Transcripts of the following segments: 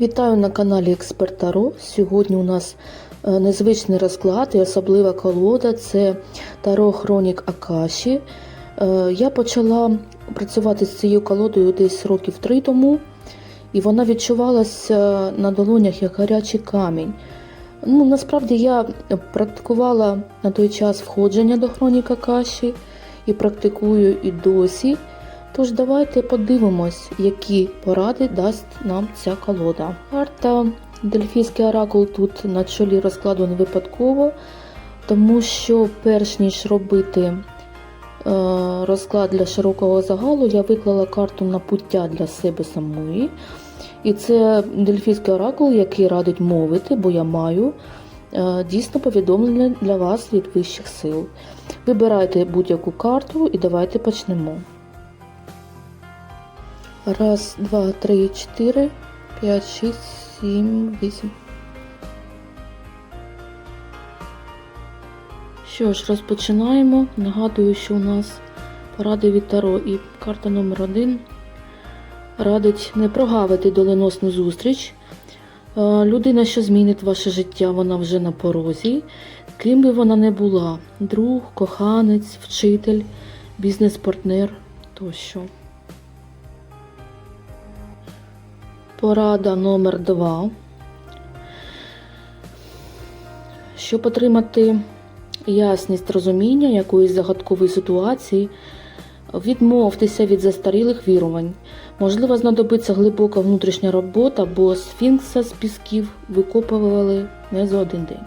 Вітаю на каналі Експерт Таро. Сьогодні у нас е, незвичний розклад і особлива колода це Таро Хронік Акаші. Е, Я почала працювати з цією колодою десь років три тому, і вона відчувалася на долонях як гарячий камінь. Ну, насправді я практикувала на той час входження до Хроніка Акаші і практикую і досі. Тож давайте подивимось, які поради дасть нам ця колода. Карта Дельфійський оракул тут на чолі розкладу не випадково, тому що перш ніж робити е, розклад для широкого загалу, я виклала карту на пуття для себе самої. І це Дельфійський оракул, який радить мовити, бо я маю е, дійсно повідомлення для вас від вищих сил. Вибирайте будь-яку карту і давайте почнемо. Раз, два, три, чотири, п'ять, шість, сім, вісім. Що ж, розпочинаємо. Нагадую, що у нас поради від Таро і карта номер один радить не прогавити доленосну зустріч. Е, Людина, що змінить ваше життя, вона вже на порозі. Ким би вона не була: друг, коханець, вчитель, бізнес-партнер тощо. Порада номер 2 Щоб отримати ясність розуміння якоїсь загадкової ситуації, відмовтеся від застарілих вірувань. Можливо, знадобиться глибока внутрішня робота, бо сфінкса з пісків викопували не за один день.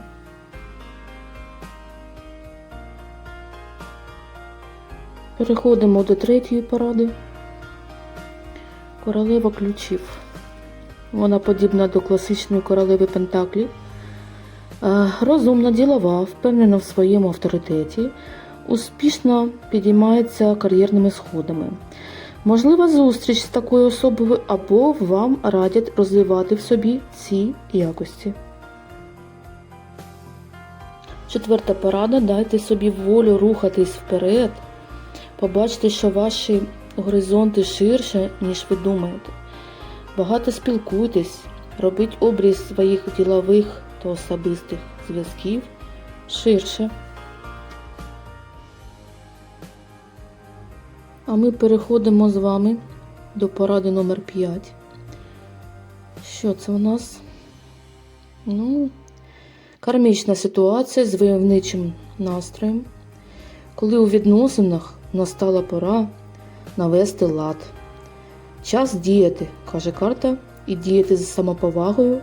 Переходимо до третьої поради. Королева ключів. Вона подібна до класичної королеви Пентаклів. Е, Розумна, ділова, впевнена в своєму авторитеті, успішно підіймається кар'єрними сходами. Можлива зустріч з такою особою або вам радять розвивати в собі ці якості. Четверта порада. Дайте собі волю рухатись вперед. Побачте, що ваші горизонти ширше, ніж ви думаєте. Багато спілкуйтесь, робіть обріз своїх ділових та особистих зв'язків ширше. А ми переходимо з вами до поради номер 5. Що це у нас? Ну, кармічна ситуація з войовничим настроєм, коли у відносинах настала пора навести лад. Час діяти, каже карта, і діяти з самоповагою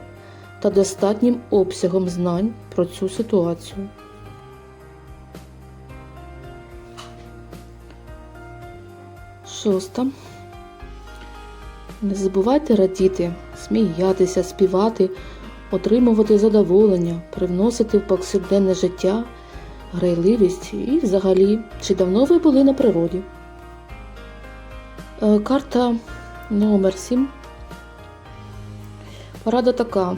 та достатнім обсягом знань про цю ситуацію. Шоста. Не забувайте радіти, сміятися, співати, отримувати задоволення, привносити в повсякденне життя, грайливість і взагалі, чи давно ви були на природі. Е, Карта номер 7. Порада така.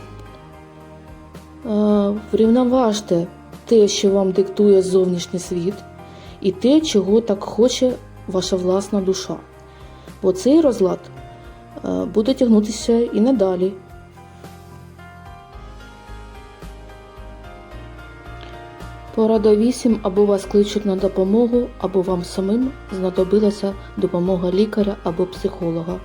Е, Врівноважте те, що вам диктує зовнішній світ, і те, чого так хоче ваша власна душа. Бо цей розлад е, буде тягнутися і надалі. Порада 8 або вас кличуть на допомогу, або вам самим знадобилася допомога лікаря або психолога.